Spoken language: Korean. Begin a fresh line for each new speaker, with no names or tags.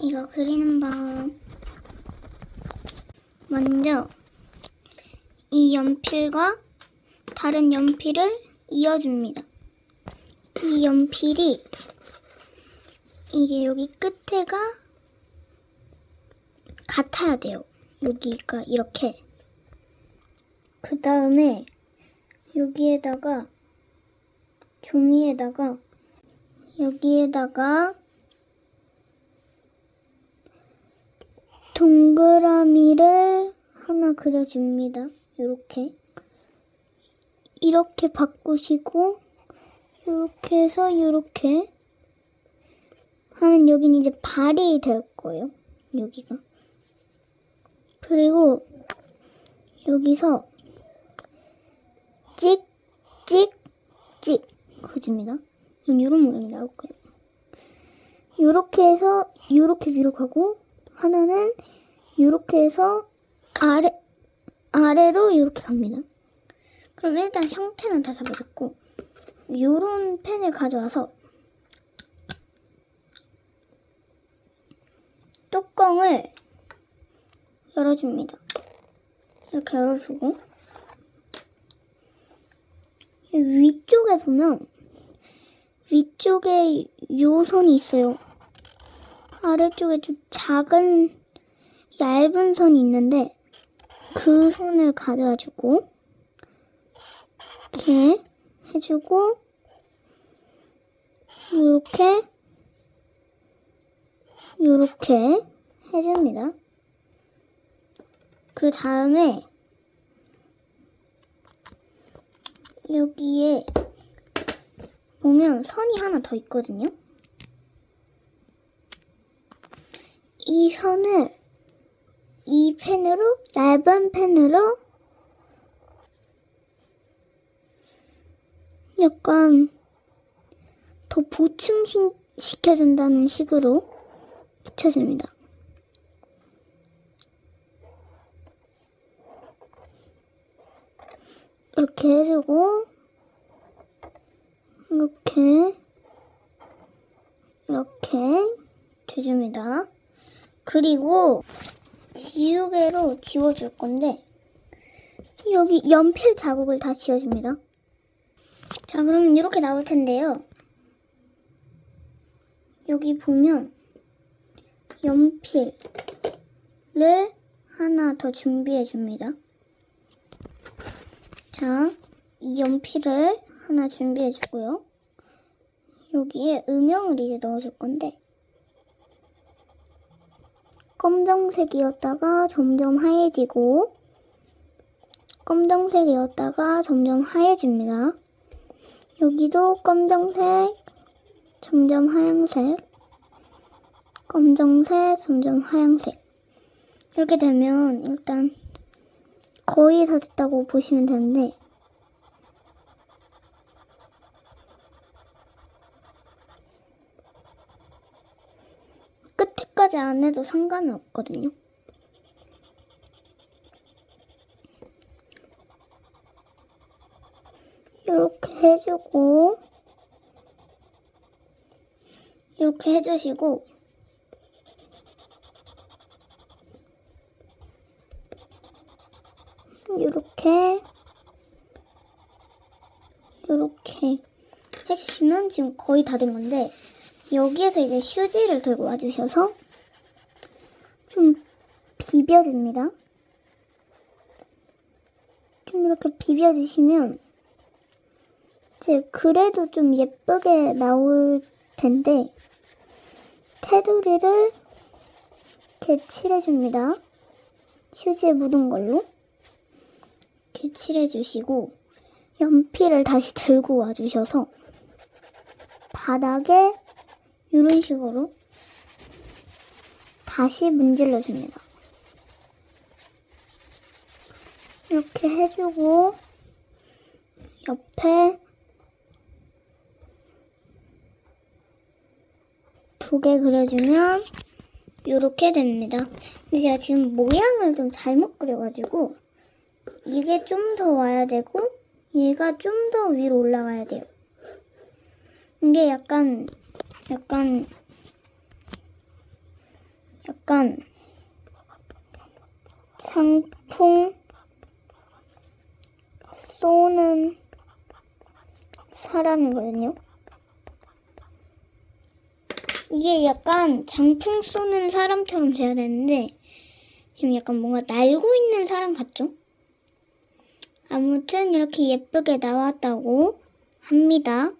이거 그리는 법. 먼저 이 연필과 다른 연필을 이어줍니다. 이 연필이 이게 여기 끝에가 같아야 돼요. 여기가 이렇게. 그 다음에 여기에다가 종이에다가 여기에다가 동그라미를 하나 그려줍니다. 이렇게. 이렇게 바꾸시고, 이렇게 해서 이렇게 하면 여기는 이제 발이 될 거예요. 여기가. 그리고 여기서 찍, 찍, 찍 그어줍니다. 이런 모양이 나올 거예요. 이렇게 해서 이렇게 위로 가고 하나는 이렇게 해서 아래 아래로 이렇게 갑니다. 그럼 일단 형태는 다 잡아줬고 이런 펜을 가져와서 뚜껑을 열어줍니다. 이렇게 열어주고 이 위쪽에 보면 위쪽에 요 선이 있어요. 아래쪽에 좀 작은 얇은 선이 있는데 그 선을 가져와주고 이렇게 해주고 이렇게 이렇게 해줍니다. 그 다음에 여기에 보면 선이 하나 더 있거든요. 이 선을 이 펜으로 얇은 펜으로 약간 더 보충시켜준다는 식으로 붙여줍니다. 이렇게 해주고 이렇게 이렇게 돼줍니다. 그리고 지우개로 지워줄 건데 여기 연필 자국을 다 지워줍니다. 자, 그러면 이렇게 나올 텐데요. 여기 보면 연필을 하나 더 준비해 줍니다. 자, 이 연필을 하나 준비해 주고요. 여기에 음영을 이제 넣어 줄 건데 검정색이었다가 점점 하얘지고 검정색이었다가 점점 하얘집니다. 여기도 검정색, 점점 하얀색, 검정색, 점점 하얀색. 이렇게 되면 일단 거의 다 됐다고 보시면 되는데 끝에까지 안 해도 상관은 없거든요. 이렇게 해주고 이렇게 해주시고 이렇게 이렇게 해주시면 지금 거의 다 된 건데 여기에서 이제 휴지를 들고 와주셔서 좀 비벼줍니다. 좀 이렇게 비벼주시면 이제 그래도 좀 예쁘게 나올 텐데 테두리를 이렇게 칠해줍니다. 휴지에 묻은 걸로 이렇게 칠해주시고 연필을 다시 들고 와주셔서 바닥에 이런 식으로 다시 문질러 줍니다. 이렇게 해주고 옆에 두 개 그려주면 이렇게 됩니다. 근데 제가 지금 모양을 좀 잘못 그려가지고 이게 좀 더 와야 되고 얘가 좀 더 위로 올라가야 돼요. 이게 약간 약간 약간 장풍 쏘는 사람이거든요. 이게 약간 장풍 쏘는 사람처럼 돼야 되는데 지금 약간 뭔가 날고 있는 사람 같죠? 아무튼 이렇게 예쁘게 나왔다고 합니다.